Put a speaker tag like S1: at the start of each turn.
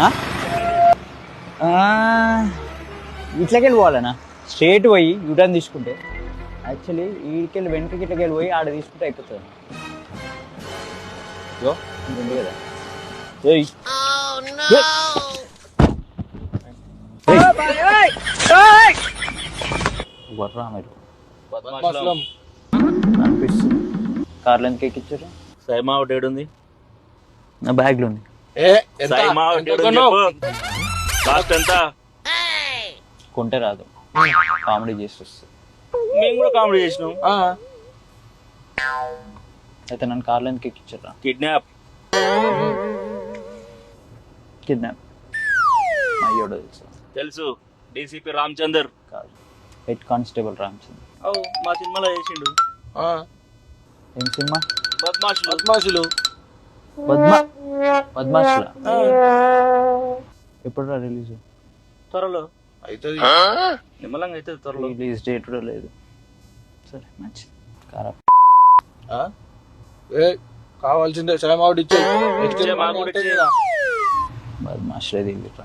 S1: ఆ? ఆ, ఇట్లకెళ్ళి పోవాలనా? స్ట్రేట్ పోయి యూటర్న్ తీసుకుంటే. యాక్చువల్లీ వీడికెళ్ళి వెనకకి ఇట్లకెళ్ళి పోయి ఆడ తీసుకుంటే అయిపోతుంది. ఇది ఉంది కదా. ఏయ్. ఏయ్. ఏయ్. వర్రా మీరు. అనిపిస్తుంది. కార్లో ఎందుకు ఎక్కించారు?
S2: సైమా ఒకటి ఏడుంది.
S1: నా బ్యాగ్లో ఉంది.
S3: ఏ ఎంత?
S1: కొంటే రాదు. కామెడీ చేసి వస్తుంది.
S2: మేము కూడా కామెడీ చేసినాం.
S3: ఆ,
S1: అయితే నన్ను కార్లో ఎందుకు ఎక్కించారా
S2: కిడ్నాప్
S1: కిడ్నాప్ అయ్యోడో తెలుసు.
S2: తెలుసు. డీసీపీ రామచందర్
S1: కాదు. హెడ్ కానిస్టేబుల్ రామచంద్ర
S2: మా సినిమాలో చేసిండు.
S3: ఆ.
S1: ఏం సినిమా?
S2: బద్మాషులు.
S3: బద్మాషులు.
S1: పద్మా పద్మాశ్ల ఎప్పుడు రిలీజ్?
S2: త్వరలో.
S3: అవుతుంది
S2: నిమ్మలంగా అయితే త్వరలో.
S1: రిలీజ్ డేట్ కూడా లేదు. సరే మంచిది. కారా
S3: ఆ? ఏ కావాల్సిందే శ్రమ ఒకటి ఇచ్చే
S2: మాకు
S1: దిగుతా